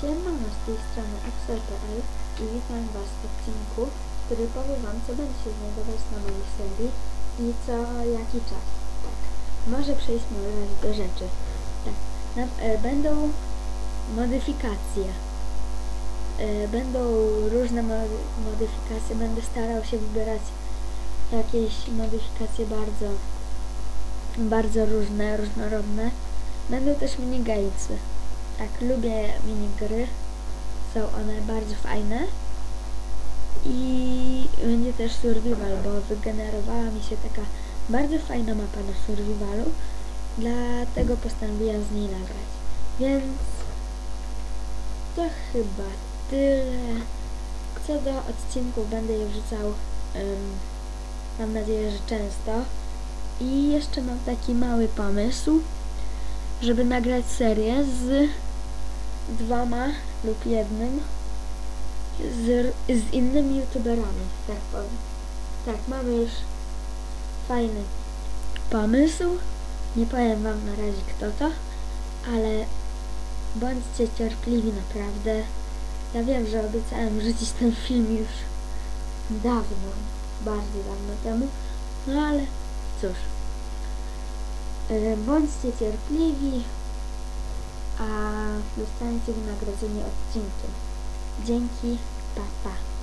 Siema, z tej strony Axel.pl i witam Was w odcinku, który powie Wam, co będzie się znajdować na mojej serii i co jaki czas. Tak, może przejdźmy do rzeczy. Tak, na, e, będą modyfikacje. E, będą różne mody, modyfikacje, będę starał się wybierać jakieś modyfikacje bardzo, bardzo różne, różnorodne. Będą też minigamesy. Tak, lubię minigry. Są one bardzo fajne. I będzie też survival, bo wygenerowała mi się taka bardzo fajna mapa do survivalu. Dlatego postanowiłam z niej nagrać. Więc to chyba tyle. Co do odcinków będę je wrzucał em, mam nadzieję, że często. I jeszcze mam taki mały pomysł, żeby nagrać serię z dwoma lub jednym z, z innymi youtuberami, tak powiem. Tak, mamy już fajny pomysł. Nie powiem wam na razie kto to, ale bądźcie cierpliwi naprawdę. Ja wiem, że obiecałem wrzucić ten film już dawno, bardzo dawno temu, no ale cóż. E, Bądźcie cierpliwi, a dostaniecie wynagrodzenie odcinkiem. Dzięki, pa pa.